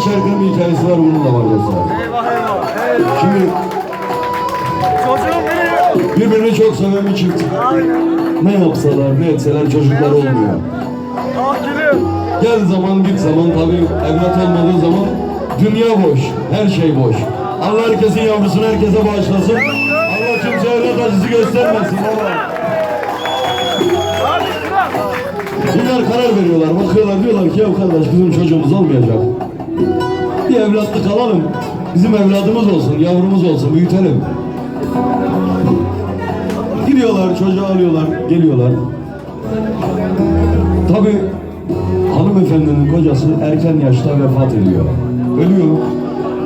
hikayesi var bunun da var mesela. Eyvah eyvah. eyvah. Şimdi Çocuğum biri. birbirini çok seven bir çift. Ne yapsalar ne etseler çocuklar olmuyor. Takibim. Gel zaman git zaman tabii evlat olmadığı zaman dünya boş. Her şey boş. Allah herkesin yavrusunu herkese bağışlasın. Allah kimse evlat acısı göstermesin. Bırak. Bunlar karar veriyorlar. Bakıyorlar diyorlar ki ya kardeş bizim çocuğumuz olmayacak. Bir evlatlık alalım. Bizim evladımız olsun, yavrumuz olsun, büyütelim. Gidiyorlar, çocuğu alıyorlar, geliyorlar. Tabii hanımefendinin kocası erken yaşta vefat ediyor. Ölüyor.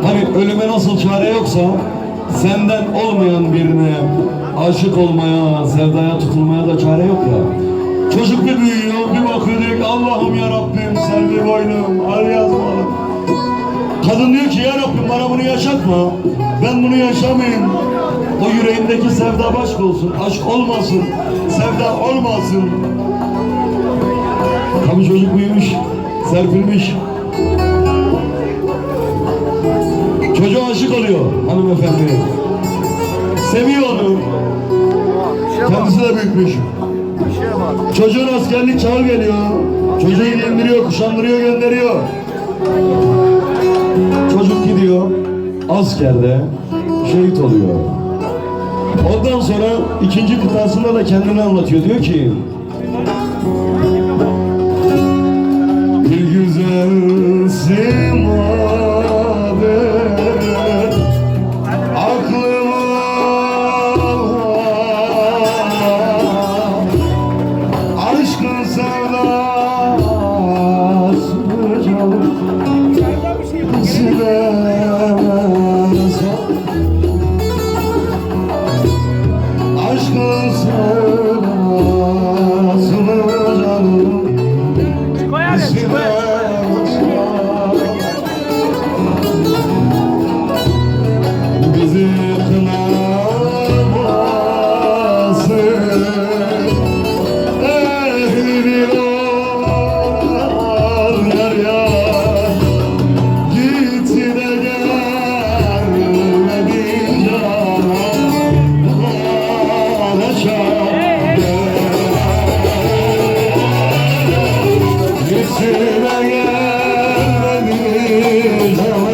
Hani ölüme nasıl çare yoksa senden olmayan birine aşık olmaya, sevdaya tutulmaya da çare yok ya. Çocuk bir büyüyor, bir bakıyor diyor Allah'ım ya Rabbim selvi boynum, al yazmalım. Kadın diyor ki ya Rabbim bana bunu yaşatma. Ben bunu yaşamayayım. O yüreğimdeki sevda başka olsun. Aşk olmasın. Sevda olmasın. Tabii çocuk büyümüş. Serpilmiş. Çocuğa aşık oluyor hanımefendi. Seviyor onu. Kendisi de var. Çocuğun askerlik çağı geliyor. Çocuğu giyindiriyor, kuşandırıyor, gönderiyor. Çocuk gidiyor, askerde şehit oluyor. Ondan sonra ikinci kıtasında da kendini anlatıyor. Diyor ki Hey, hey.